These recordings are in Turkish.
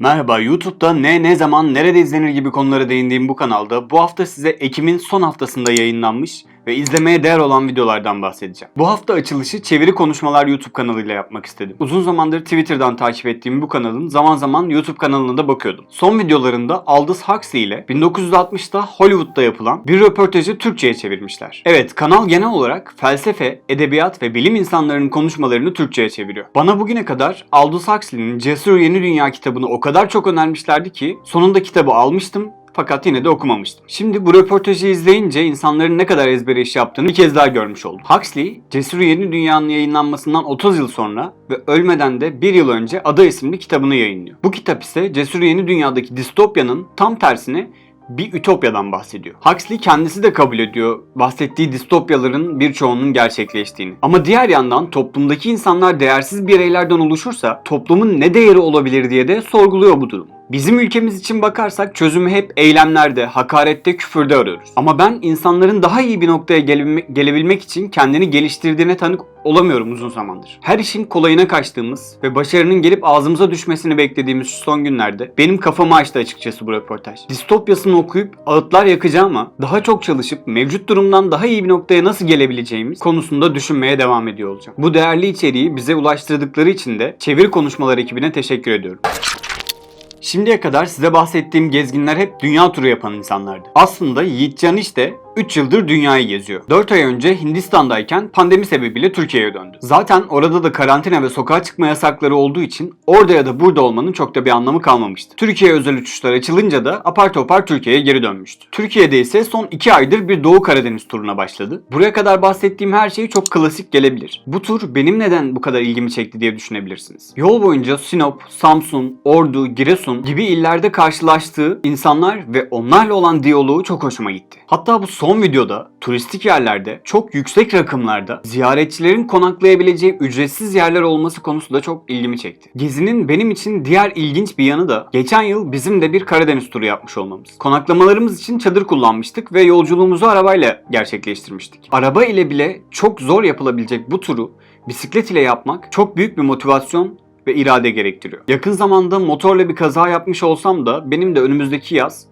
Merhaba, YouTube'da ne, ne zaman, nerede izlenir gibi konulara değindiğim bu kanalda bu hafta size Ekim'in son haftasında yayınlanmış ve izlemeye değer olan videolardan bahsedeceğim. Bu hafta açılışı Çeviri Konuşmalar YouTube kanalıyla yapmak istedim. Uzun zamandır Twitter'dan takip ettiğim bu kanalın zaman zaman YouTube kanalına da bakıyordum. Son videolarında Aldous Huxley ile 1960'da Hollywood'da yapılan bir röportajı Türkçe'ye çevirmişler. Evet, kanal genel olarak felsefe, edebiyat ve bilim insanlarının konuşmalarını Türkçe'ye çeviriyor. Bana bugüne kadar Aldous Huxley'nin Cesur Yeni Dünya kitabını o kadar çok önermişlerdi ki sonunda kitabı almıştım fakat yine de okumamıştım. Şimdi bu röportajı izleyince insanların ne kadar ezbere iş yaptığını bir kez daha görmüş oldum. Huxley, Cesur Yeni Dünya'nın yayınlanmasından 30 yıl sonra ve ölmeden de bir yıl önce Ada isimli kitabını yayınlıyor. Bu kitap ise Cesur Yeni Dünya'daki distopyanın tam tersine bir ütopyadan bahsediyor. Huxley kendisi de kabul ediyor bahsettiği distopyaların birçoğunun gerçekleştiğini. Ama diğer yandan toplumdaki insanlar değersiz bireylerden oluşursa toplumun ne değeri olabilir diye de sorguluyor bu durum. Bizim ülkemiz için bakarsak çözümü hep eylemlerde, hakarette, küfürde arıyoruz. Ama ben insanların daha iyi bir noktaya gelebilme- gelebilmek için kendini geliştirdiğine tanık olamıyorum uzun zamandır. Her işin kolayına kaçtığımız ve başarının gelip ağzımıza düşmesini beklediğimiz son günlerde benim kafamı açtı açıkçası bu röportaj. Distopyasını okuyup ağıtlar yakacağıma daha çok çalışıp mevcut durumdan daha iyi bir noktaya nasıl gelebileceğimiz konusunda düşünmeye devam ediyor olacağım. Bu değerli içeriği bize ulaştırdıkları için de Çeviri Konuşmalar ekibine teşekkür ediyorum. Şimdiye kadar size bahsettiğim gezginler hep dünya turu yapan insanlardı. Aslında Yiğitcan işte 3 yıldır dünyayı geziyor. 4 ay önce Hindistan'dayken pandemi sebebiyle Türkiye'ye döndü. Zaten orada da karantina ve sokağa çıkma yasakları olduğu için orada ya da burada olmanın çok da bir anlamı kalmamıştı. Türkiye özel uçuşlar açılınca da apar topar Türkiye'ye geri dönmüştü. Türkiye'de ise son 2 aydır bir Doğu Karadeniz turuna başladı. Buraya kadar bahsettiğim her şey çok klasik gelebilir. Bu tur benim neden bu kadar ilgimi çekti diye düşünebilirsiniz. Yol boyunca Sinop, Samsun, Ordu, Giresun gibi illerde karşılaştığı insanlar ve onlarla olan diyaloğu çok hoşuma gitti. Hatta bu son videoda turistik yerlerde çok yüksek rakımlarda ziyaretçilerin konaklayabileceği ücretsiz yerler olması konusu da çok ilgimi çekti. Gezinin benim için diğer ilginç bir yanı da geçen yıl bizim de bir Karadeniz turu yapmış olmamız. Konaklamalarımız için çadır kullanmıştık ve yolculuğumuzu arabayla gerçekleştirmiştik. Araba ile bile çok zor yapılabilecek bu turu bisiklet ile yapmak çok büyük bir motivasyon ve irade gerektiriyor. Yakın zamanda motorla bir kaza yapmış olsam da benim de önümüzdeki yaz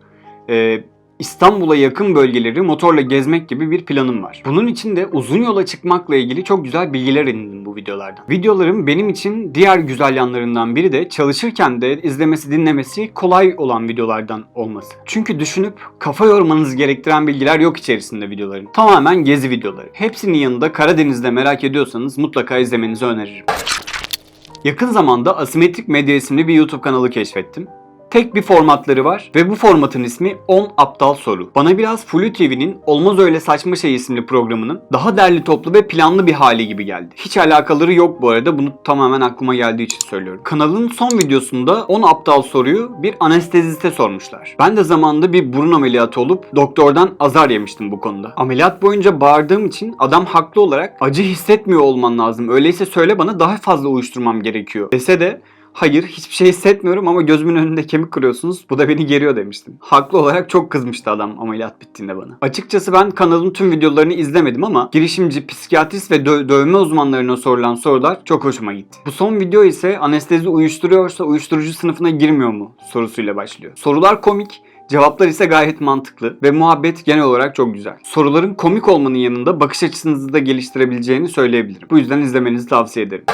İstanbul'a yakın bölgeleri motorla gezmek gibi bir planım var. Bunun için de uzun yola çıkmakla ilgili çok güzel bilgiler edindim bu videolardan. Videolarım benim için diğer güzel yanlarından biri de çalışırken de izlemesi dinlemesi kolay olan videolardan olması. Çünkü düşünüp kafa yormanız gerektiren bilgiler yok içerisinde videoların. Tamamen gezi videoları. Hepsinin yanında Karadeniz'de merak ediyorsanız mutlaka izlemenizi öneririm. Yakın zamanda Asimetrik Medya isimli bir YouTube kanalı keşfettim. Tek bir formatları var ve bu formatın ismi 10 Aptal Soru. Bana biraz Flu TV'nin Olmaz Öyle Saçma Şey isimli programının daha derli toplu ve planlı bir hali gibi geldi. Hiç alakaları yok bu arada bunu tamamen aklıma geldiği için söylüyorum. Kanalın son videosunda 10 aptal soruyu bir anesteziste sormuşlar. Ben de zamanında bir burun ameliyatı olup doktordan azar yemiştim bu konuda. Ameliyat boyunca bağırdığım için adam haklı olarak acı hissetmiyor olman lazım. Öyleyse söyle bana daha fazla uyuşturmam gerekiyor dese de Hayır hiçbir şey hissetmiyorum ama gözümün önünde kemik kırıyorsunuz. Bu da beni geriyor demiştim. Haklı olarak çok kızmıştı adam ameliyat bittiğinde bana. Açıkçası ben kanalın tüm videolarını izlemedim ama girişimci, psikiyatrist ve dö- dövme uzmanlarına sorulan sorular çok hoşuma gitti. Bu son video ise anestezi uyuşturuyorsa uyuşturucu sınıfına girmiyor mu sorusuyla başlıyor. Sorular komik, Cevaplar ise gayet mantıklı ve muhabbet genel olarak çok güzel. Soruların komik olmanın yanında bakış açınızı da geliştirebileceğini söyleyebilirim. Bu yüzden izlemenizi tavsiye ederim.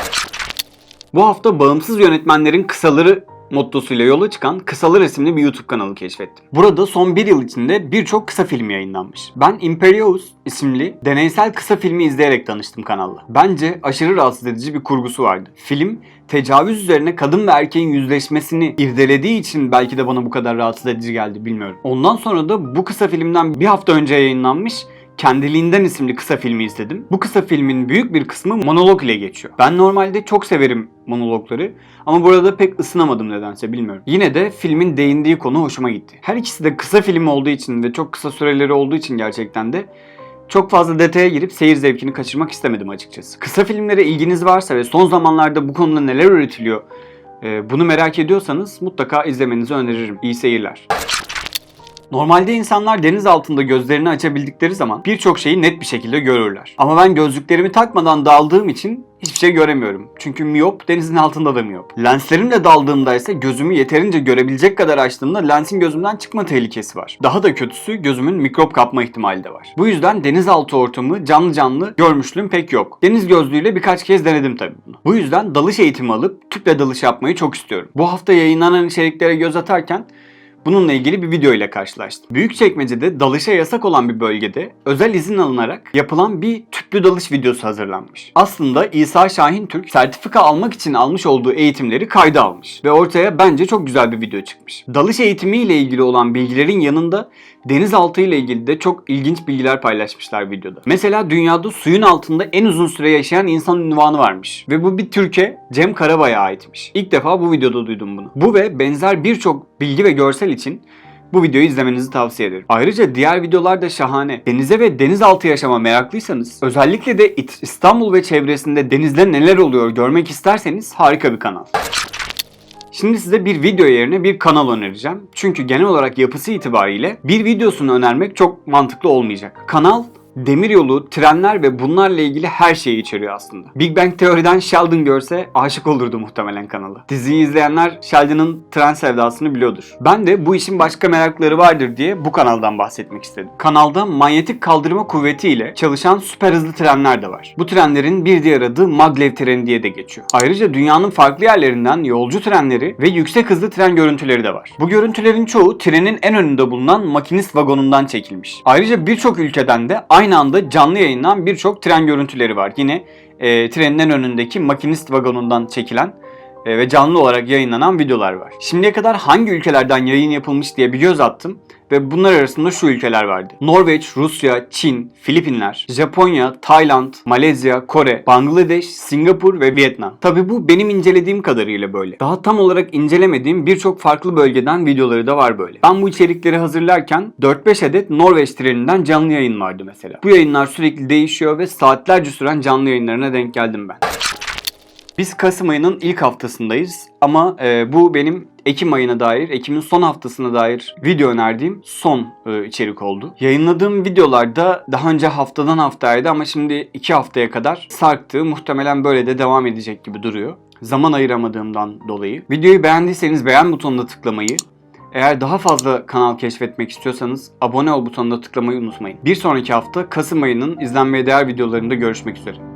Bu hafta bağımsız yönetmenlerin kısaları mottosuyla yola çıkan Kısalar isimli bir YouTube kanalı keşfettim. Burada son bir yıl içinde birçok kısa film yayınlanmış. Ben Imperious isimli deneysel kısa filmi izleyerek tanıştım kanalla. Bence aşırı rahatsız edici bir kurgusu vardı. Film tecavüz üzerine kadın ve erkeğin yüzleşmesini irdelediği için belki de bana bu kadar rahatsız edici geldi bilmiyorum. Ondan sonra da bu kısa filmden bir hafta önce yayınlanmış Kendiliğinden isimli kısa filmi izledim. Bu kısa filmin büyük bir kısmı monolog ile geçiyor. Ben normalde çok severim monologları ama burada pek ısınamadım nedense bilmiyorum. Yine de filmin değindiği konu hoşuma gitti. Her ikisi de kısa film olduğu için ve çok kısa süreleri olduğu için gerçekten de çok fazla detaya girip seyir zevkini kaçırmak istemedim açıkçası. Kısa filmlere ilginiz varsa ve son zamanlarda bu konuda neler üretiliyor e, bunu merak ediyorsanız mutlaka izlemenizi öneririm. İyi seyirler. Normalde insanlar deniz altında gözlerini açabildikleri zaman birçok şeyi net bir şekilde görürler. Ama ben gözlüklerimi takmadan daldığım için hiçbir şey göremiyorum. Çünkü miyop denizin altında da miyop. Lenslerimle daldığımda ise gözümü yeterince görebilecek kadar açtığımda lensin gözümden çıkma tehlikesi var. Daha da kötüsü gözümün mikrop kapma ihtimali de var. Bu yüzden denizaltı ortamı canlı canlı görmüşlüğüm pek yok. Deniz gözlüğüyle birkaç kez denedim tabii bunu. Bu yüzden dalış eğitimi alıp tüple dalış yapmayı çok istiyorum. Bu hafta yayınlanan içeriklere göz atarken Bununla ilgili bir video ile karşılaştım. Büyükçekmece'de dalışa yasak olan bir bölgede özel izin alınarak yapılan bir tüplü dalış videosu hazırlanmış. Aslında İsa Şahin Türk sertifika almak için almış olduğu eğitimleri kayda almış ve ortaya bence çok güzel bir video çıkmış. Dalış eğitimi ile ilgili olan bilgilerin yanında denizaltı ile ilgili de çok ilginç bilgiler paylaşmışlar videoda. Mesela dünyada suyun altında en uzun süre yaşayan insan ünvanı varmış ve bu bir Türkiye Cem Karabay'a aitmiş. İlk defa bu videoda duydum bunu. Bu ve benzer birçok bilgi ve görsel için bu videoyu izlemenizi tavsiye ederim. Ayrıca diğer videolar da şahane. Denize ve denizaltı yaşama meraklıysanız, özellikle de İstanbul ve çevresinde denizde neler oluyor görmek isterseniz harika bir kanal. Şimdi size bir video yerine bir kanal önereceğim. Çünkü genel olarak yapısı itibariyle bir videosunu önermek çok mantıklı olmayacak. Kanal demiryolu, trenler ve bunlarla ilgili her şeyi içeriyor aslında. Big Bang Teori'den Sheldon görse aşık olurdu muhtemelen kanala. Diziyi izleyenler Sheldon'ın tren sevdasını biliyordur. Ben de bu işin başka merakları vardır diye bu kanaldan bahsetmek istedim. Kanalda manyetik kaldırma kuvvetiyle çalışan süper hızlı trenler de var. Bu trenlerin bir diğer adı maglev treni diye de geçiyor. Ayrıca dünyanın farklı yerlerinden yolcu trenleri ve yüksek hızlı tren görüntüleri de var. Bu görüntülerin çoğu trenin en önünde bulunan makinist vagonundan çekilmiş. Ayrıca birçok ülkeden de aynı anda canlı yayınlanan birçok tren görüntüleri var. Yine e, trenin en önündeki makinist vagonundan çekilen ve canlı olarak yayınlanan videolar var. Şimdiye kadar hangi ülkelerden yayın yapılmış diye bir göz attım ve bunlar arasında şu ülkeler vardı. Norveç, Rusya, Çin, Filipinler, Japonya, Tayland, Malezya, Kore, Bangladeş, Singapur ve Vietnam. Tabi bu benim incelediğim kadarıyla böyle. Daha tam olarak incelemediğim birçok farklı bölgeden videoları da var böyle. Ben bu içerikleri hazırlarken 4-5 adet Norveç treninden canlı yayın vardı mesela. Bu yayınlar sürekli değişiyor ve saatlerce süren canlı yayınlarına denk geldim ben. Biz Kasım ayının ilk haftasındayız ama e, bu benim Ekim ayına dair, Ekim'in son haftasına dair video önerdiğim son e, içerik oldu. Yayınladığım videolarda daha önce haftadan haftaydı ama şimdi iki haftaya kadar sarktı. Muhtemelen böyle de devam edecek gibi duruyor. Zaman ayıramadığımdan dolayı. Videoyu beğendiyseniz beğen butonuna tıklamayı, eğer daha fazla kanal keşfetmek istiyorsanız abone ol butonuna tıklamayı unutmayın. Bir sonraki hafta Kasım ayının izlenmeye değer videolarında görüşmek üzere.